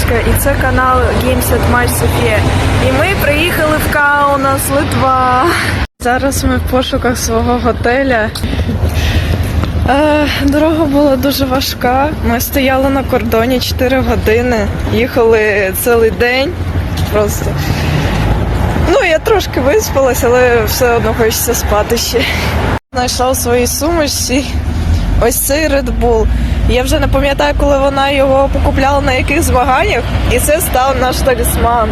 Яночка, і це канал Games at Match Софія. І ми приїхали в Каунас, Литва. Зараз ми в пошуках свого готеля. Е, дорога була дуже важка. Ми стояли на кордоні 4 години, їхали цілий день. Просто. Ну, я трошки виспалась, але все одно хочеться спати ще. Знайшла у своїй сумочці ось цей Red Bull. Я вже не пам'ятаю, коли вона його покупляла на яких змаганнях, і це став наш талісман.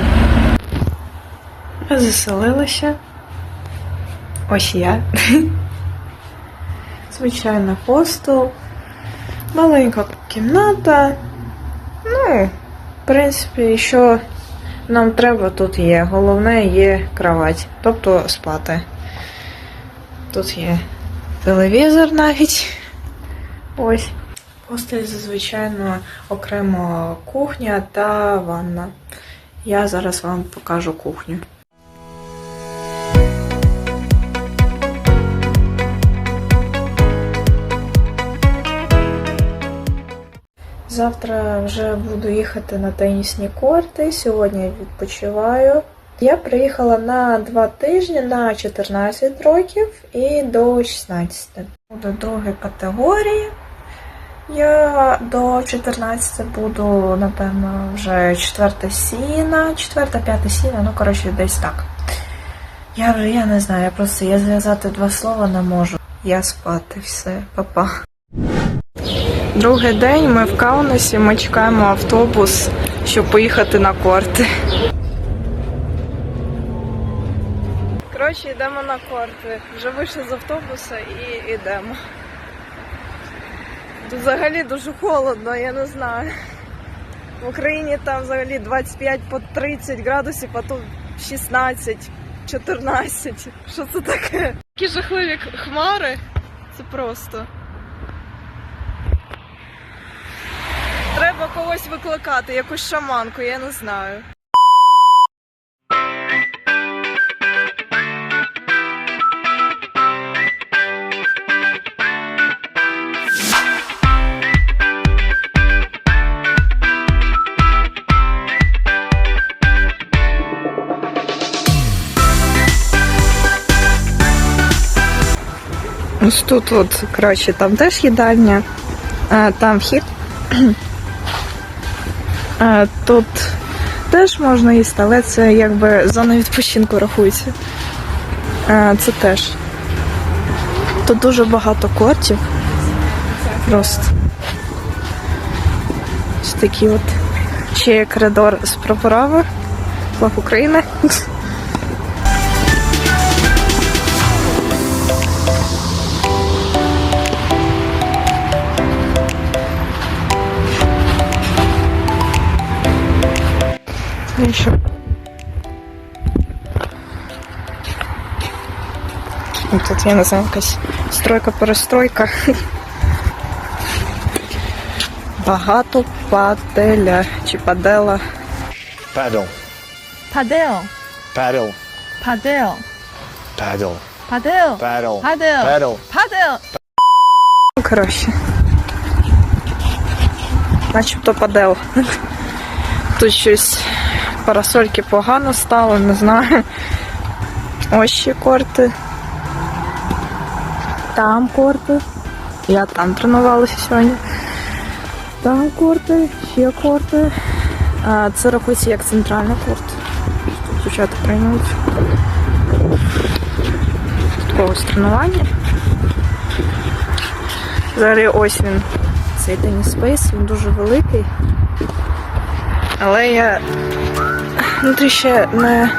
Заселилася. Ось я. Звичайно, хостел. Маленька кімната. Ну, в принципі, що нам треба, тут є. Головне є кровать, тобто спати. Тут є телевізор навіть. Ось. Постель зазвичай окремо кухня та ванна. Я зараз вам покажу кухню. Завтра вже буду їхати на тенісні корти. Сьогодні відпочиваю. Я приїхала на два тижні на 14 років і до 16. До другої категорії. Я до 14 буду, напевно, вже четверта сіна, четверта, п'ята сіна, ну коротше, десь так. Я вже я не знаю, я просто я зв'язати два слова не можу. Я спати, все, па-па. Другий день ми в Каунасі, ми чекаємо автобус, щоб поїхати на корти. Коротше, йдемо на корти. Вже вийшли з автобуса і йдемо. Тут взагалі дуже холодно, я не знаю. В Україні там взагалі 25 по 30 градусів, а тут 16, 14. Що це таке? Такі жахливі хмари. Це просто. Треба когось викликати, якусь шаманку, я не знаю. Ось тут, от, коротше, там теж їдальня, а, там вхід. А, тут теж можна їсти, але це якби зона відпочинку рахується. А, це теж. Тут дуже багато кортів. Просто. Ось такі от. Ще є коридор з прапорами. Флаг України. Ну? Ну, Тут я не знаю, якась стройка-перестройка. Багато паделя чи падела. Падел, Paddle. падел, Paddle. падел, Paddle. падел, Paddle. падел. Ну, Коротше. Начебто падел. Тут щось парасольки погано стало, не знаю. Ось ще корти. Там корти. Я там тренувалася сьогодні. Там корти, ще корти. А, це рахується як центральна корт. Тут дівчата тренують. Тут когось тренування. Взагалі ось він. Цей теніс спейс, він дуже великий. Але я внутрі ще не,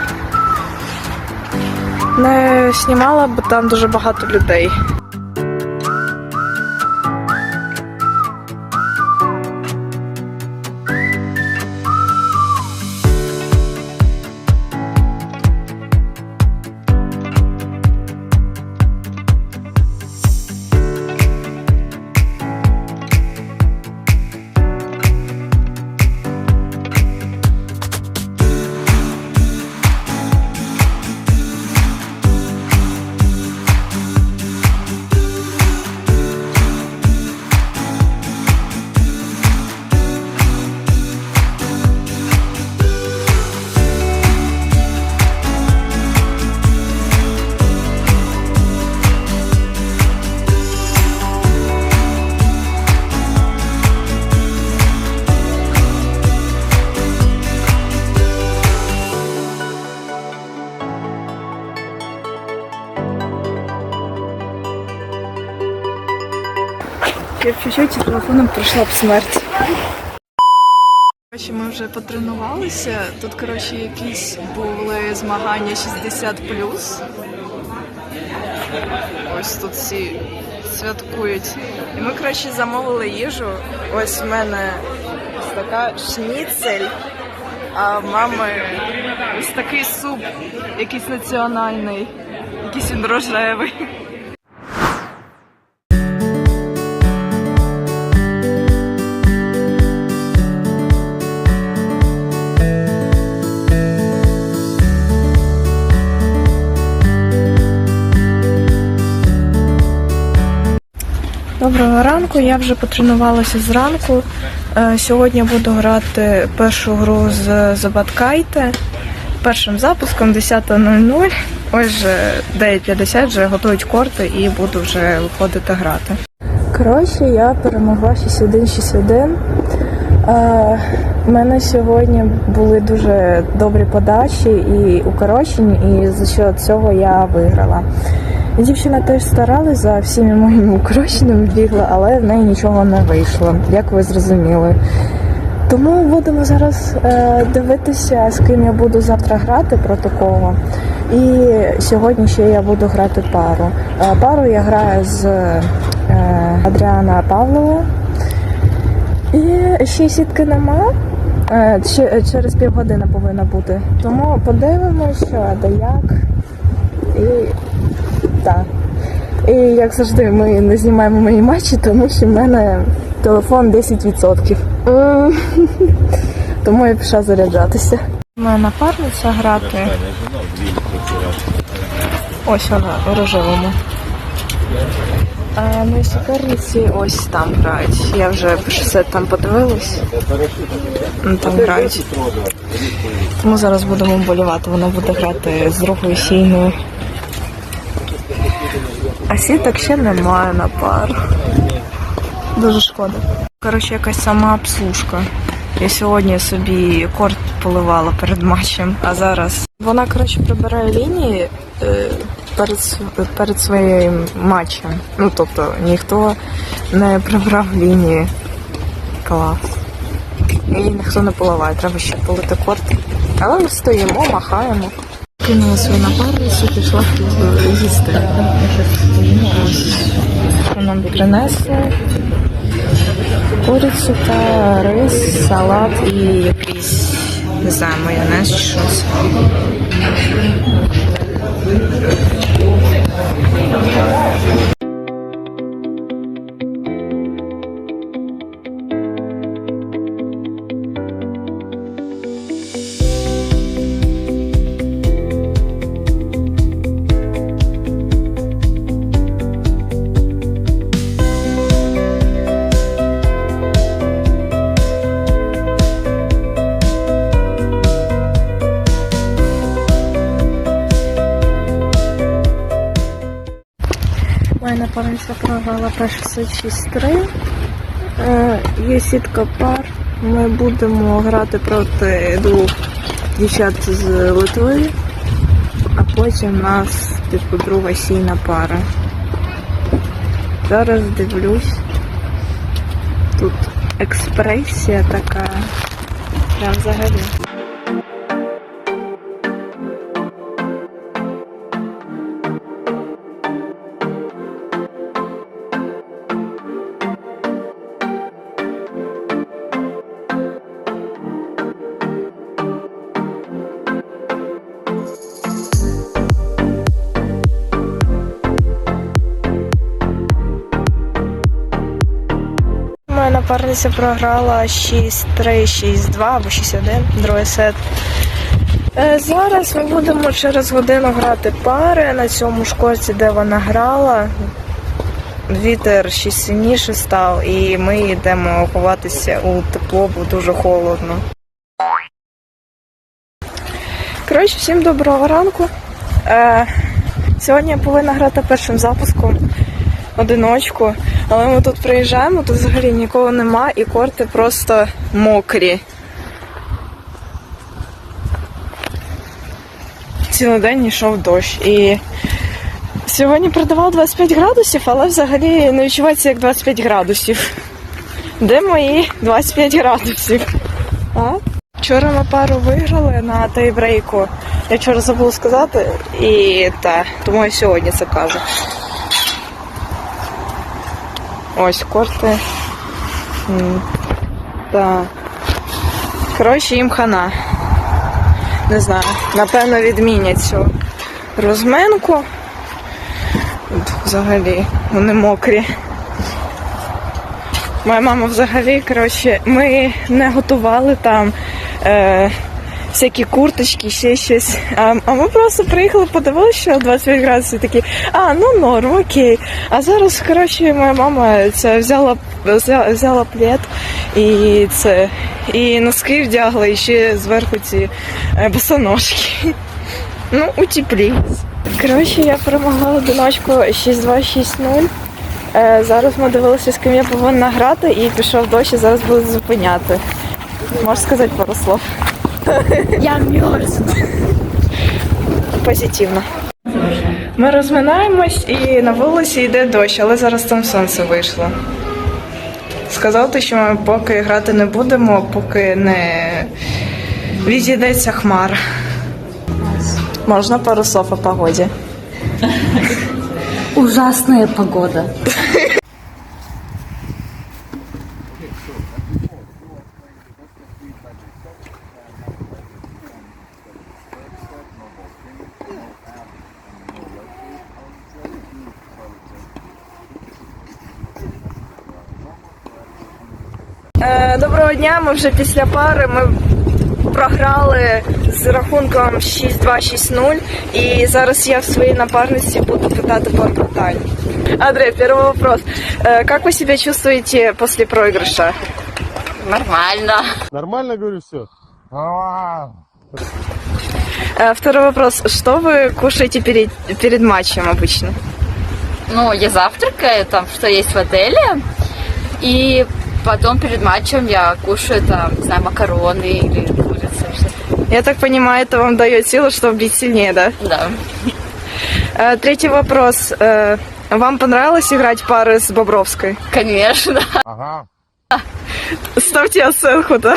не знімала, бо там дуже багато людей. Чуть-чуть телефоном пройшла б смерть. Ми вже потренувалися. Тут, коротше, якісь були змагання 60 Ось тут всі святкують. І ми, коротше, замовили їжу. Ось в мене ось така шніцель, а в мами ось такий суп, якийсь національний, якийсь він рожевий. Доброго ранку, я вже потренувалася зранку. Е, Сьогодні буду грати першу гру з Забаткайте. Першим запуском 10.00. Ось вже 9.50 вже готують корти і буду вже виходити грати. Коротше, я перемогла 6-1-6-1. Е, У мене сьогодні були дуже добрі подачі і укорочені, і за що цього я виграла. Дівчина теж старалась за всіми моїми укороченнями бігла, але в неї нічого не вийшло, як ви зрозуміли. Тому будемо зараз е, дивитися, з ким я буду завтра грати проти кого. І сьогодні ще я буду грати пару. Е, пару я граю з е, Адріана Павлова. І ще сітки нема. Е, через півгодини повинна бути. Тому подивимося, де як. І так. І як завжди, ми не знімаємо мої матчі, тому що в мене телефон 10%. Тому я пішла заряджатися. Моя напарниця грати. Ось вона у рожевому. А мої суперниці ось там грають. Я вже все там подивилась. Там грають. Тому зараз будемо болівати. Вона буде грати з другою сійною. Сіток ще немає на пару. Дуже шкода. Коротше, якась сама обслужка. Я сьогодні собі корт поливала перед матчем, а зараз вона, коротше, прибирає лінії е, перед, перед своїм матчем. Ну, тобто, ніхто не прибрав лінії. Клас. І ніхто не поливає, треба ще полити корт. Але ми стоїмо, махаємо. Кинула свою напарницю, пішла їсти. Що нам принесли? Курицю та рис, салат і якийсь, не знаю, майонез чи щось. Моя напарниця програла перший сет 6-3. Е, Є сітка пар. Ми будемо грати проти двох дівчат з Литви, а потім у нас типу друга сійна пара. Зараз дивлюсь. Тут експресія така. Прям взагалі. Моя напарниця програла 6-3, 6-2 або 6-1, другий сет. Е, Зараз ми будемо через годину грати пари на цьому ж корті, де вона грала. Вітер ще сильніше став, і ми йдемо ховатися у тепло, бо дуже холодно. Коротше, всім доброго ранку. Е, сьогодні я повинна грати першим запуском одиночку. Але ми тут приїжджаємо, тут взагалі нікого нема і корти просто мокрі. Цілий день йшов дощ. І Сьогодні продавав 25 градусів, але взагалі не відчувається як 25 градусів. Де мої 25 градусів? А? Вчора ми пару виграли на тайбрейку. Я вчора забула сказати, і та, тому я сьогодні це кажу. Ось корти. М, Та. Коротше, їм хана. Не знаю, напевно, відмінять цю розминку. Взагалі, вони мокрі. Моя мама взагалі, коротше, ми не готували там е, всякі курточки, ще щось. А, а ми просто приїхали, подивилися, що 25 градусів такі, а, ну норм, окей. А зараз, коротше, моя мама це взяла, взяла, взяла плед і це, і носки вдягла, і ще зверху ці е, босоножки. Ну, утеплілись. Коротше, я перемогла одиночку 6-2-6-0. Е, зараз ми дивилися, з ким я повинна грати, і пішов дощ, і зараз буду зупиняти. Можеш сказати пару слов? Я мерзну. Позитивно. Ми розминаємось і на вулиці йде дощ, але зараз там сонце вийшло. Сказав, що ми поки грати не будемо, поки не відійдеться хмара. Можна пару слов о погоді. Ужасная погода. Доброго дня, ми вже після пари. Ми програли з рахунком 6-2-6-0. І зараз я в своїй напарниці буду питати пару питань. Андрей, первый вопрос. Э, Как вы себя чувствуете после проигрыша? Нормально. Нормально говорю все? Э, Второй вопрос. Что вы кушаете перед, перед матчем обычно? Ну, я завтракаю там, что есть в отеле. И потом перед матчем я кушаю там, не знаю, макароны или курицу. Я так понимаю, это вам дает силу, чтобы бить сильнее, да? Да. Э, Третий вопрос. Э, Вам понравилось играть пары с Бобровской? Конечно. Ага. Ставьте оценку, да?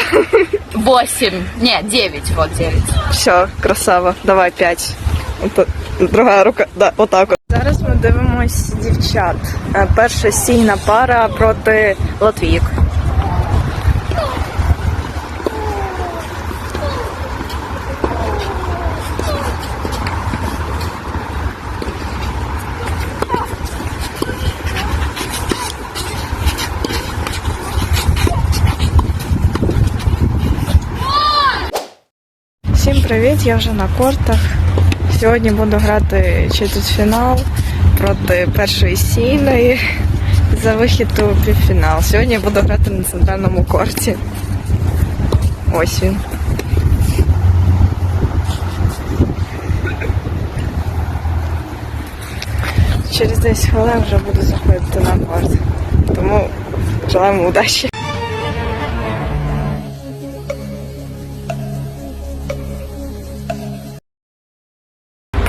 Восемь. Нет, девять. Вот девять. Все, красава. Давай п'ять. Ото- Друга рука, да, отак. от. Зараз ми дивимось дівчат. Е, Перша сійна пара проти Латвійок. Всім привіт, я вже на кортах. Сьогодні буду грати четвертьфінал проти першої сійної за вихід у півфінал. Сьогодні буду грати на центральному корті. Ось він. Через 10 хвилин вже буду заходити на корт. Тому желаємо удачі.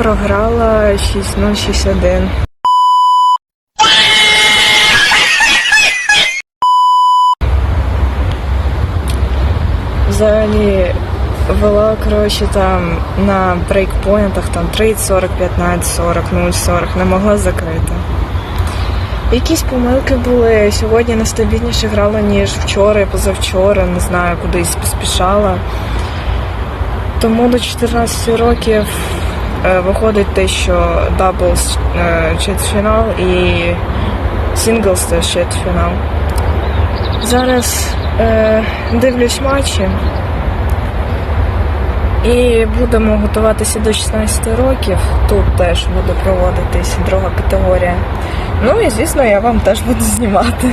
Програла 6061. Взагалі вела, коротше, там на брейкпоінтах там 30, 40, 15, 40, 0, 40, не могла закрити. Якісь помилки були. Сьогодні нестабільніше грала, ніж вчора і позавчора, не знаю, кудись поспішала. Тому до 14 років виходить те, що даблс е, четвертьфінал і синглс теж четвертьфінал. Зараз е, дивлюсь матчі і будемо готуватися до 16 років. Тут теж буде проводитись друга категорія. Ну і звісно, я вам теж буду знімати,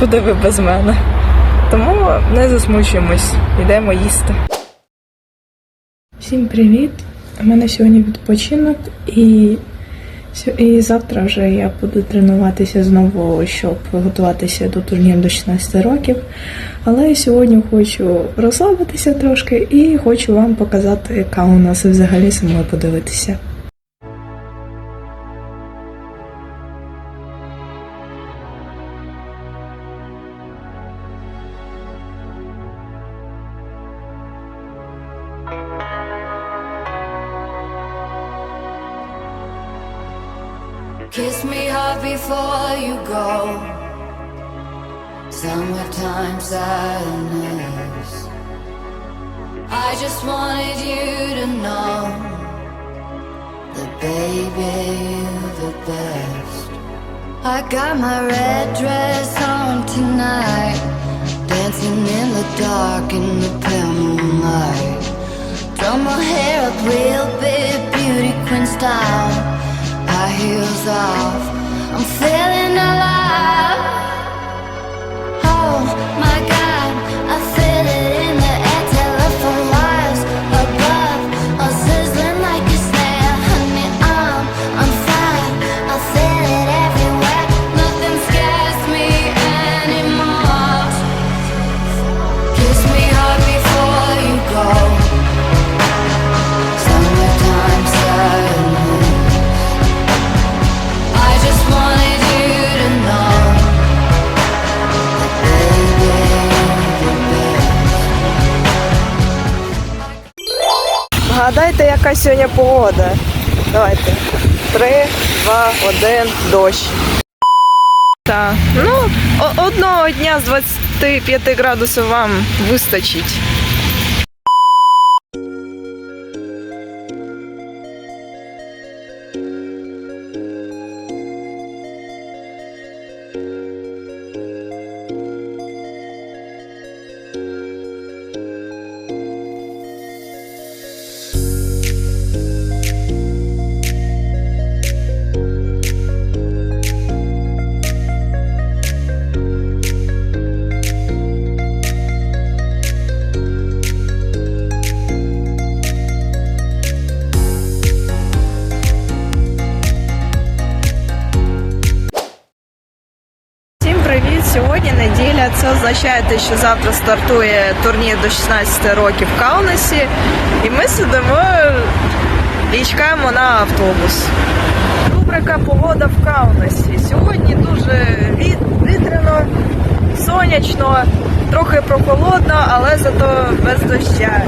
куди ви без мене. Тому не засмучуємось, йдемо їсти. Всім привіт! У мене сьогодні відпочинок і, і завтра вже я буду тренуватися знову, щоб готуватися до турніру до 16 років. Але сьогодні хочу розслабитися трошки і хочу вам показати, яка у нас взагалі самою подивитися. I got my red dress on tonight, dancing in the dark in the pale moonlight. Throw my hair up real big, beauty queen style. High heels off, I'm feeling alive. Яка сьогодні погода. Давайте. Три, два, один, дощ. Так, ну, одного дня з 25 градусів вам вистачить. Означає, що завтра стартує турнір до 16 років в Каунасі. І ми сидимо і чекаємо на автобус. Рубрика Погода в Каунасі. Сьогодні дуже вітряно, сонячно, трохи прохолодно, але зато без доща.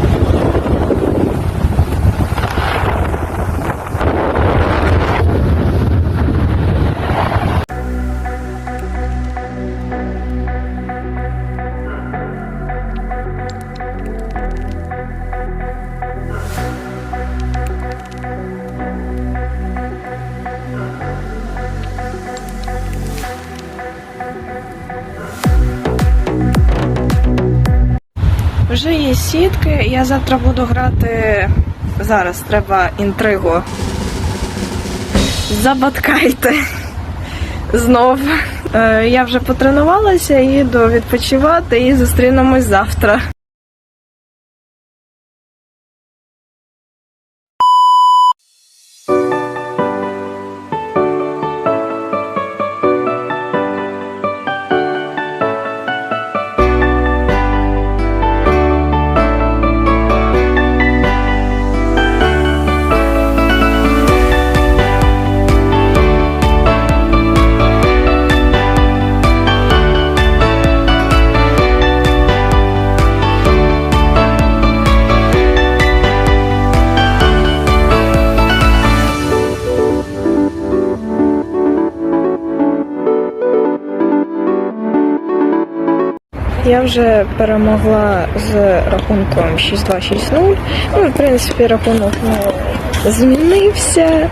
Вже сітки, я завтра буду грати. Зараз треба інтригу. Забаткайте. Знов. Е, я вже потренувалася, їду відпочивати і зустрінемось завтра. Я вже перемогла з рахунком 6-2-6-0. Ну, в принципі, рахунок не змінився.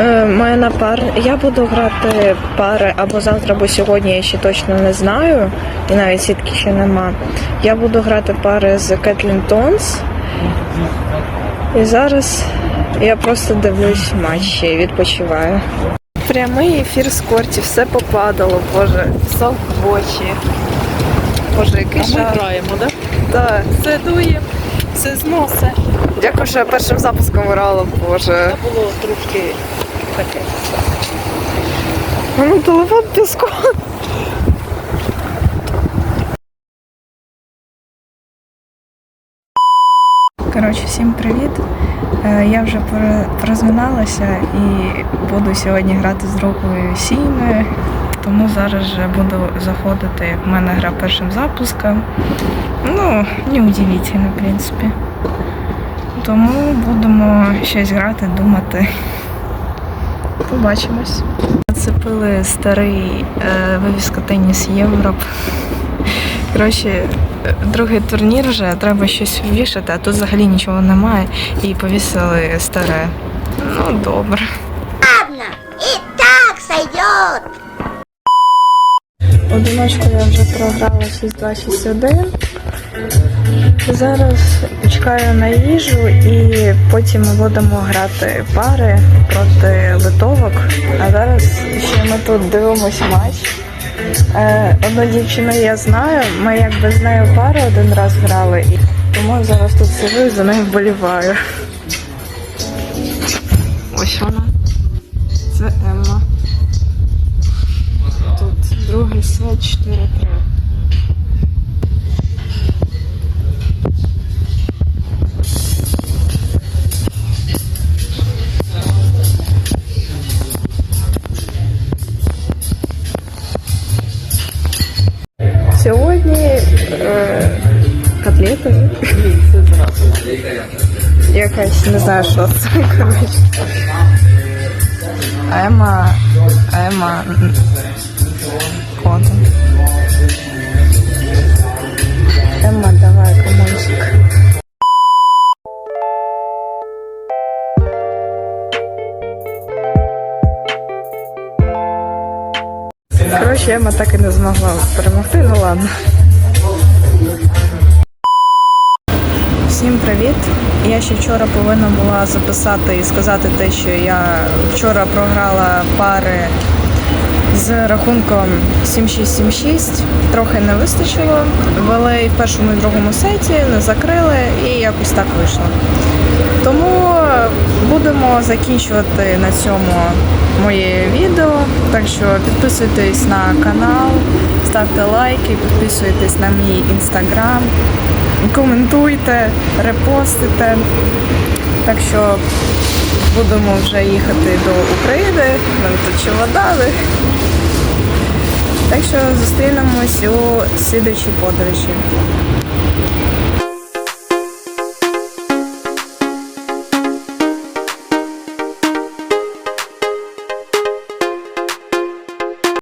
Е, Моя напар... Я буду грати пари або завтра, або сьогодні, я ще точно не знаю. І навіть сітки ще нема. Я буду грати пари з Кетлін Тонс. І зараз я просто дивлюсь матчі відпочиваю. Прямий ефір з корті, все попадало, боже, сок в очі. Боже, який А ми жах. граємо, так? Так. Все дує, все зносе. Дякую, що я першим запуском грала, боже. Це було трошки таке. Ну, телефон піском. Коротше, всім привіт. Е, Я вже розминалася і буду сьогодні грати з другою сім'єю. Тому зараз вже буду заходити, в мене гра першим запуском. Ну, не удивительно, в принципі. Тому будемо щось грати, думати. Побачимось. Нацепили старий е, вивіска Теніс Європ. Коротше, другий турнір вже треба щось вішати, а тут взагалі нічого немає. І повісили старе. Ну, добре. И так сойдет. Одиночку я вже програла 6-2-6-1. Зараз чекаю на їжу і потім ми будемо грати пари проти литовок. А зараз ще ми тут дивимося матч. Е, одну дівчину я знаю, ми якби з нею пару один раз грали, і тому зараз тут сижу і за нею вболіваю. Ось вона. Це Емма. Тут другий сет 4-3. Сьогодні е, котлети. Якась не знаю, що це. Коротше. Ема. Коротше, Ема так і не змогла перемогти, ну ладно. Всім привіт! Я ще вчора повинна була записати і сказати те, що я вчора програла пари з рахунком 7-6-7-6. Трохи не вистачило. Вели в першому і другому сеті, не закрили і якось так вийшло. Тому будемо закінчувати на цьому моє відео. Так що підписуйтесь на канал, ставте лайки, підписуйтесь на мій інстаграм, коментуйте, репостите. Так що будемо вже їхати до України, нам тут чемодани. Так що зустрінемось у слідчій подорожі.